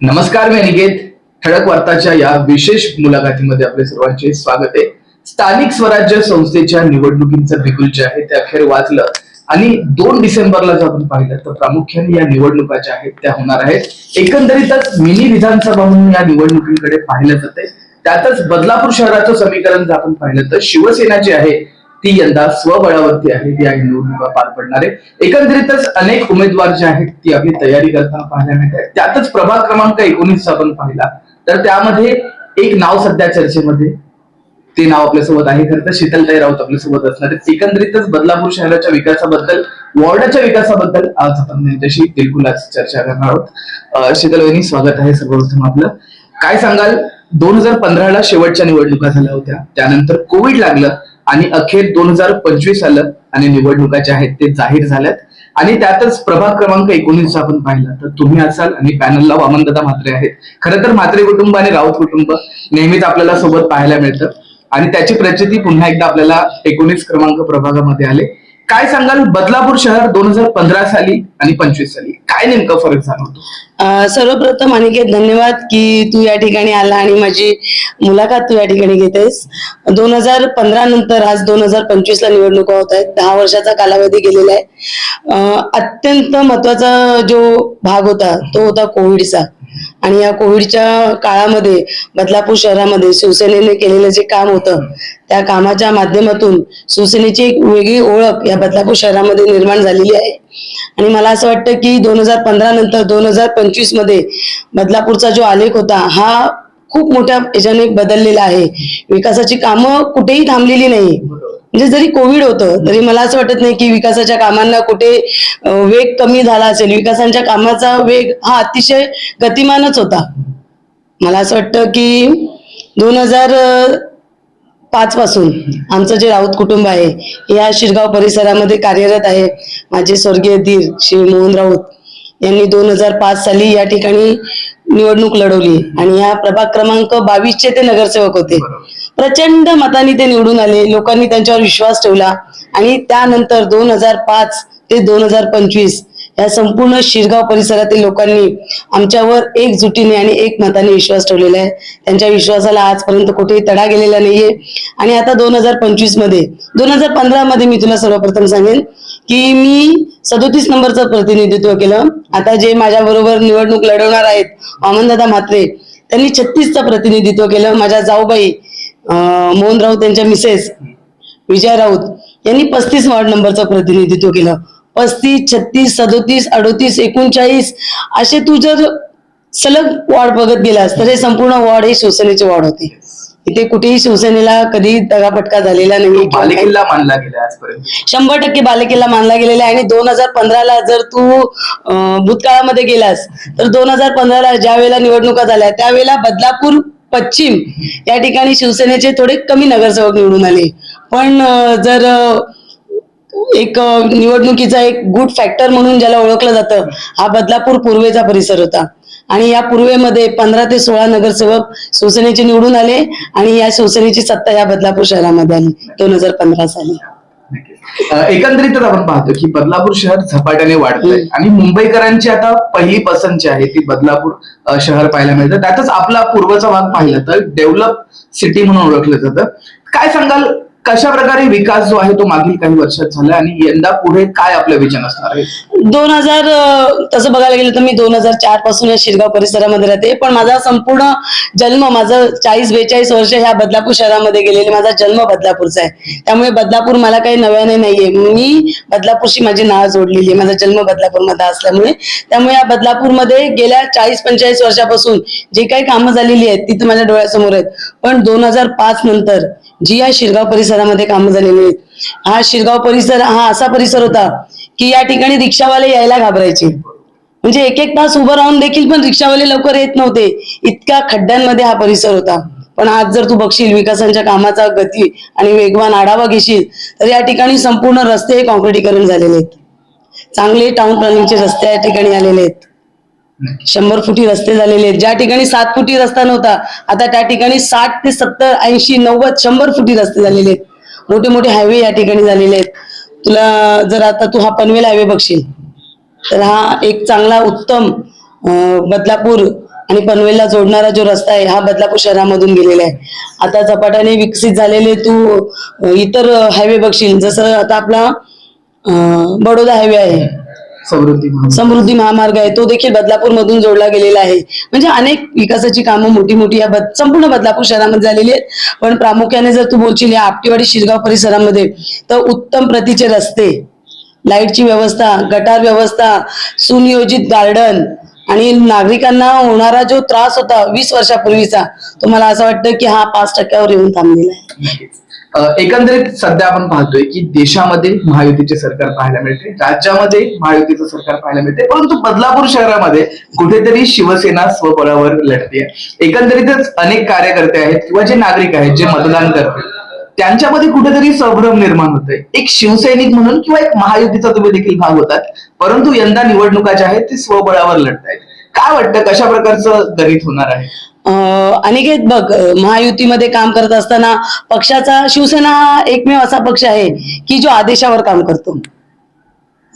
नमस्कार मी अनिकेत. ठळक वार्ताच्या या विशेष मुलाखतीमध्ये आपले सर्वांचे स्वागत आहे. स्थानिक स्वराज्य संस्थेच्या निवडणुकींचं बिगुल जे आहे ते अखेर वाचलं आणि दोन डिसेंबरला जर आपण पाहिलं तर प्रामुख्याने या निवडणुका ज्या आहेत त्या होणार आहेत. एकंदरीतच मिनी विधानसभा म्हणून या निवडणुकीकडे पाहिलं जाते त्यातच बदलापूर शहराचं समीकरण जर आपण पाहिलं तर शिवसेना जी आहे ती यंदा स्वबळावरती आहे ती या निवडणुका पार पडणार आहे. एकंदरीतच अनेक उमेदवार जे आहेत ती आपली तयारी करताना पाहायला मिळत आहेत त्यातच प्रभाग क्रमांक एकोणीस आपण पाहिला. तर त्यामध्ये एक नाव सध्या चर्चेमध्ये. ते नाव आपल्यासोबत आहे खरं तर शीतलताई राऊत आपल्यासोबत असणार आहेत. एकंदरीतच बदलापूर शहराच्या विकासाबद्दल वॉर्डाच्या विकासाबद्दल आज आपण त्यांच्याशी बिलकुलच चर्चा करणार आहोत. अं, स्वागत आहे सर्वप्रथम आपलं. काय सांगाल? दोन हजार पंधराला शेवटच्या निवडणुका झाल्या होत्या. त्यानंतर कोविड लागलं. आणि अखेर दोन हजार पंचवीस आलं आणि निवडणुका ज्या आहेत ते जाहीर झाल्यात. आणि त्यातच प्रभाग क्रमांक एकोणीस आपण पाहिला. तर तुम्ही असाल आणि पॅनलला वामनदादा म्हात्रे आहेत. खरं तर म्हात्रे कुटुंब आणि राऊत कुटुंब नेहमीच आपल्याला सोबत पाहायला मिळतं. आणि त्याची प्रचिती पुन्हा एकदा आपल्याला एकोणीस क्रमांक प्रभागामध्ये आले. काय सांगाल? बदलापूर शहर दोन हजार पंधरा साली आणि पंचवीस साली. काय नेमकं फरक जाणवतो? सर्वप्रथम अनिकेत धन्यवाद की तू या ठिकाणी आला आणि माझी मुलाखत तू या ठिकाणी घेतेस. दोन हजार पंधरा नंतर आज दोन हजार पंचवीस ला निवडणुका होत आहेत. दहा वर्षाचा कालावधी गेलेला आहे. अत्यंत महत्त्वाचा जो भाग होता तो होता कोविडचा. आणि या कोविडच्या काळामध्ये बदलापूर शहरामध्ये शिवसेनेने केलेलं जे काम होतं त्या कामाच्या माध्यमातून शिवसेनेची एक वेगळी ओळख या बदलापूर शहरामध्ये निर्माण झालेली आहे. आणि मला असं वाटतं की दोन हजार पंधरा नंतर दोन हजार पंचवीसमध्ये बदलापूरचा जो आलेख होता हा खूप मोठ्या याच्याने बदललेला आहे. विकासाची कामं कुठेही थांबलेली नाही. म्हणजे जरी कोविड होतं तरी मला असं वाटत नाही की विकासाच्या कामांना कुठे वेग कमी झाला असेल. विकासाच्या कामाचा वेग हा अतिशय गतिमानच होता. मला असं वाटतं की दोन हजार पाच पासून आमचं जे राऊत कुटुंब आहे या शिरगाव परिसरामध्ये कार्यरत आहे. माझे स्वर्गीय धीर श्री मोहन राऊत यांनी दोन हजार पाच साली या ठिकाणी निवडणूक लढवली आणि या प्रभाग क्रमांक बावीसचे ते नगरसेवक होते. प्रचंड मताने ते निवडून आले. लोकांनी त्यांच्यावर विश्वास ठेवला. आणि त्यानंतर दोन हजार पाच ते दोन हजार पंचवीस या संपूर्ण शिरगाव परिसरातील लोकांनी आमच्यावर एकजुटीने आणि एक मताने विश्वास ठेवलेला आहे. त्यांच्या विश्वासाला आजपर्यंत कुठेही तडा गेलेला नाहीये. आणि आता दोन हजार पंचवीसमध्ये दोन हजार पंधरा मध्ये मी तुला सर्वप्रथम सांगेन की मी सदोतीस नंबरचं प्रतिनिधित्व केलं. आता जे माझ्या बरोबर निवडणूक लढवणार आहेत वामनदादा म्हात्रे त्यांनी छत्तीसचं प्रतिनिधित्व केलं. माझ्या जाऊबाई मोहन राऊत यांच्या मिसेस विजय राऊत यांनी पस्तीस वॉर्ड नंबरचं प्रतिनिधित्व केलं. पस्तीस छत्तीस सदोतीस अडोतीस एकोणचाळीस असे तू जर सलग वॉर्ड बघत गेलास तर हे संपूर्ण वॉर्ड हे शिवसेनेचे वॉर्ड होते. इथे कुठेही शिवसेनेला कधी दगापटका झालेला नाही. मानला गेला शंभर टक्के बालेकिल्ला मानला गेलेला आहे आणि दोन हजार पंधराला जर तू भूतकाळामध्ये गेलास तर दोन हजार पंधराला ज्या वेळेला निवडणुका झाल्या त्यावेळेला बदलापूर पश्चिम या ठिकाणी शिवसेनेचे थोडे कमी नगरसेवक निवडून आले. पण जर एक निवडणुकीचा एक गुड फॅक्टर म्हणून ज्याला ओळखलं जातं हा बदलापूर पूर्वेचा परिसर होता. आणि या पूर्वेमध्ये पंधरा ते सोळा नगरसेवक शिवसेनेचे निवडून आले आणि या शिवसेनेची सत्ता या बदलापूर शहरामध्ये आली दोन हजार पंधरा साली. एकंदरीतच आपण पाहतो की बदलापूर शहर झपाट्याने वाढतंय. आणि मुंबईकरांची आता पहिली पसंत जी आहे ती बदलापूर शहर पाहायला मिळतं. त्यातच आपला पूर्वचा भाग पाहिला तर डेव्हलप सिटी म्हणून ओळखलं जातं. काय सांगाल कशा प्रकारे विकास जो आहे तो मागील काही वर्षात झाला आणि यंदा पुढे काय आपलं विजन असणार आहे? दोन हजार तसं बघायला गेलं तर मी दोन हजार चारपासून या शिरगाव परिसरामध्ये राहते. पण माझा संपूर्ण जन्म माझं चाळीस बेचाळीस वर्ष ह्या बदलापूर शहरामध्ये गेलेले माझा जन्म बदलापूरचा आहे. त्यामुळे बदलापूर मला काही नव्याने नाहीये. मी बदलापूरशी माझी नाव जोडलेली आहे. माझा जन्म बदलापूरमध्ये असल्यामुळे. त्यामुळे या बदलापूरमध्ये गेल्या चाळीस पंचेचाळीस वर्षापासून जे काही कामं झालेली आहेत ती तर माझ्या डोळ्यासमोर आहेत. पण दोन हजार पाच नंतर जी या शिरगाव परिसरामध्ये कामं झालेली आहेत. हा शिरगाव परिसर हा असा परिसर होता की या ठिकाणी रिक्षावाले यायला घाबरायचे. म्हणजे एक एक तास उभं राहून देखील पण रिक्षावाले लवकर येत नव्हते. इतक्या खड्ड्यांमध्ये हा परिसर होता. पण आज जर तू बघशील विकासाच्या कामाचा गती आणि वेगवान आढावा घेशील तर या ठिकाणी संपूर्ण रस्ते हे कॉन्क्रिटीकरण झालेले आहेत. चांगले टाउन प्लॅनिंगचे रस्ते या ठिकाणी आलेले आहेत. शंभर फुटी रस्ते झालेले आहेत. ज्या ठिकाणी सात फुटी रस्ता नव्हता आता त्या ठिकाणी साठ ते सत्तर ऐंशी नव्वद शंभर फुटी रस्ते झालेले आहेत. मोठे मोठे हायवे या ठिकाणी झालेले आहेत. तुला जर आता तू हा पनवेल हायवे बघशील तर हा एक चांगला उत्तम बदलापूर आणि पनवेलला जोडणारा जो रस्ता आहे हा बदलापूर शहरामधून गेलेला आहे. आता झपाट्याने विकसित झालेले तू इतर हायवे बघशील. जसं आता आपला बडोदा हायवे आहे. समृद्धी महामार्ग. आहे. तो देखील बदलापूर मधून जोडला गेलेला आहे. म्हणजे अनेक विकासाची कामं मोठी मोठी या बद- संपूर्ण बदलापूर शहरामध्ये झालेली आहेत. पण प्रामुख्याने जर तू बोलशील या आपटीवाडी शिरगाव परिसरामध्ये तर उत्तम प्रतीचे रस्ते लाईटची व्यवस्था गटार व्यवस्था सुनियोजित गार्डन आणि नागरिकांना होणारा जो त्रास होता वीस वर्षापूर्वीचा तो मला असं वाटतं की हा पाच टक्क्यावर येऊन थांबलेला आहे. एकंदरीत सध्या आपण पाहतोय की देशामध्ये महायुतीचे सरकार पाहायला मिळते राज्यामध्ये महायुतीचं सरकार पाहायला मिळते परंतु बदलापूर शहरामध्ये कुठेतरी शिवसेना स्वबळावर लढते एकंदरीतच अनेक कार्यकर्ते आहेत किंवा जे नागरिक आहेत जे मतदान करतात त्यांच्यामध्ये कुठेतरी संभ्रम निर्माण होतोय. एक शिवसैनिक म्हणून किंवा एक महायुतीचा तुम्ही देखील भाग होतात परंतु यंदा निवडणुका ज्या आहेत ते स्वबळावर लढतायत. काय वाटतं कशा प्रकारचं दलित होणार आहे? अनिकेत बघ महायुतीमध्ये काम करत असताना पक्षाचा शिवसेना हा एकमेव असा पक्ष आहे की जो आदेशावर काम करतो.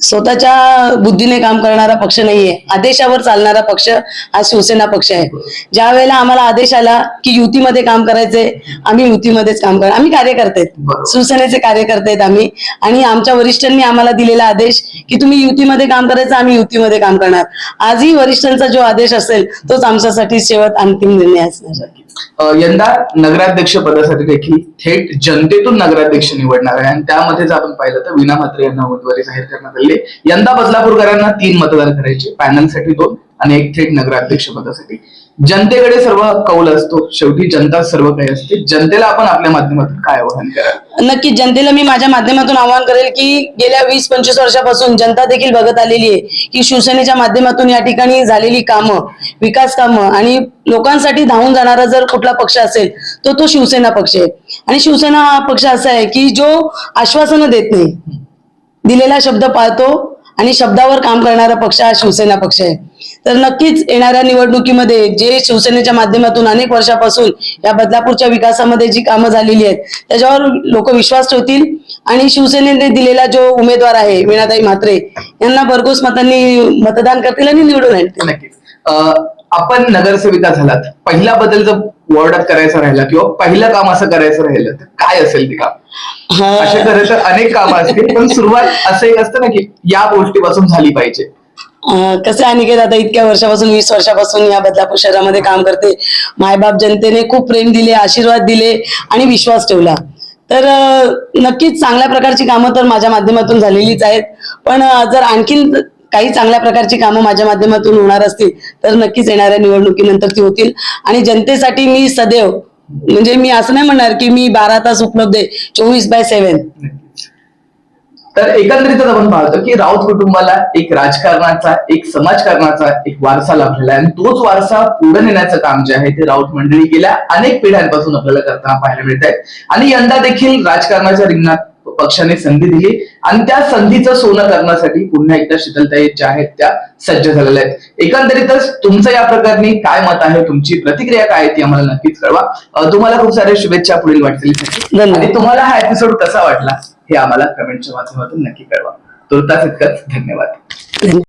स्वतःच्या बुद्धीने काम करणारा पक्ष नाहीये. आदेशावर चालणारा पक्ष हा शिवसेना पक्ष आहे. ज्या वेळेला आम्हाला आदेश आला की युतीमध्ये काम करायचंय आम्ही युतीमध्येच काम करणार आम्ही कार्यकर्ते आहेत. शिवसेनेचे कार्यकर्ते आहेत आम्ही. आणि आमच्या वरिष्ठांनी आम्हाला दिलेला आदेश की तुम्ही युतीमध्ये काम करायचं आम्ही युतीमध्ये काम करणार. आजही वरिष्ठांचा जो आदेश असेल तोच आमच्यासाठी शेवट अंतिम निर्णय असणार यंदा नगराध्यक्ष पदासाठी देखील थेट जनतेतून नगराध्यक्ष निवडणार आहे. आणि त्यामध्ये जर आपण पाहिलं तर विना म्हात्रे यांना उमेदवारी जाहीर करण्यात आली यंदा बदलापूरकरांना तीन मतदान करायचे पॅनलसाठी दोन आणि एक थेट नगराध्यक्ष पदासाठी. जनतेकडे सर्व कौल असतो. शेवटी जनता सर्व काही असते. जनतेला आपण आपल्या माध्यमातून काय आवाहन करा नक्की जनतेला मी माझ्या माध्यमातून आवाहन करेल की गेल्या वीस पंचवीस वर्षापासून जनता देखील बघत आलेली आहे की शिवसेनेच्या माध्यमातून या ठिकाणी झालेली कामं विकास कामं आणि लोकांसाठी धावून जाणारा जर कुठला पक्ष असेल तो तो शिवसेना पक्ष आहे. आणि शिवसेना हा पक्ष असा आहे की जो आश्वासनं देत नाही. दिलेला शब्द पाळतो आणि शब्दावर काम करणारा पक्ष हा शिवसेना पक्ष आहे. तर नक्कीच येणाऱ्या निवडणुकीमध्ये जे शिवसेनेच्या माध्यमातून अनेक वर्षापासून या बदलापूरच्या विकासामध्ये जी कामं झालेली आहेत त्याच्यावर लोक विश्वास ठेवतील. आणि शिवसेनेने दिलेला जो उमेदवार आहे वीणाताई म्हात्रे यांना भरघोस मतांनी मतदान करतील आणि निवडून आणतील. आपण नगरसेविका झालात. पहिला बदल जर वॉर्डात करायचा राहिला किंवा पहिलं काम असं करायचं राहिलं तर काय असेल ते काम. असे खरं तर अनेक कामं असतील पण सुरुवात असं एक असतं ना की या गोष्टीपासून झाली पाहिजे. कसं आहे अनिकेत आता इतक्या वर्षापासून वीस वर्षापासून या बदलापूर शहरामध्ये काम करते. मायबाप जनतेने खूप प्रेम दिले आशीर्वाद दिले आणि विश्वास ठेवला. तर नक्कीच चांगल्या प्रकारची कामं तर माझ्या माध्यमातून झालेलीच आहेत. पण जर आणखीन काही चांगल्या प्रकारची कामं माझ्या माध्यमातून होणार असतील तर नक्कीच येणाऱ्या निवडणुकीनंतर ती होतील. आणि जनतेसाठी मी सदैव म्हणजे मी असं नाही म्हणणार की मी बारा तास उपलब्ध आहे चोवीस बाय सेव्हन. तर एकंदरीतच आपण पाहतो की राऊत कुटुंबाला एक राजकारणाचा एक समाजकारणाचा एक वारसा लाभलेला आहे. आणि तोच वारसा पुढे नेण्याचं काम जे आहे ते राऊत मंडळी गेल्या अनेक पिढ्यांपासून आपल्याला करताना पाहायला मिळत आहे आणि यंदा देखील राजकारणाच्या रिंगणात पक्षाने संधी दिली. आणि त्या संधीचं सोनं करण्यासाठी पुन्हा एकदा शीतलताई ज्या आहेत त्या सज्ज झालेल्या आहेत. एकंदरीतच तुमचं या प्रकरणी काय मत आहे? तुमची प्रतिक्रिया काय आहे ती आम्हाला नक्कीच कळवा. तुम्हाला खूप साऱ्या शुभेच्छा पुढील वाटचालीसाठी. धन्यवाद. आणि तुम्हाला हा एपिसोड कसा वाटला हे आम्हाला कमेंटच्या माध्यमातून नक्की कळवा. तुर्तास इतकंच धन्यवाद.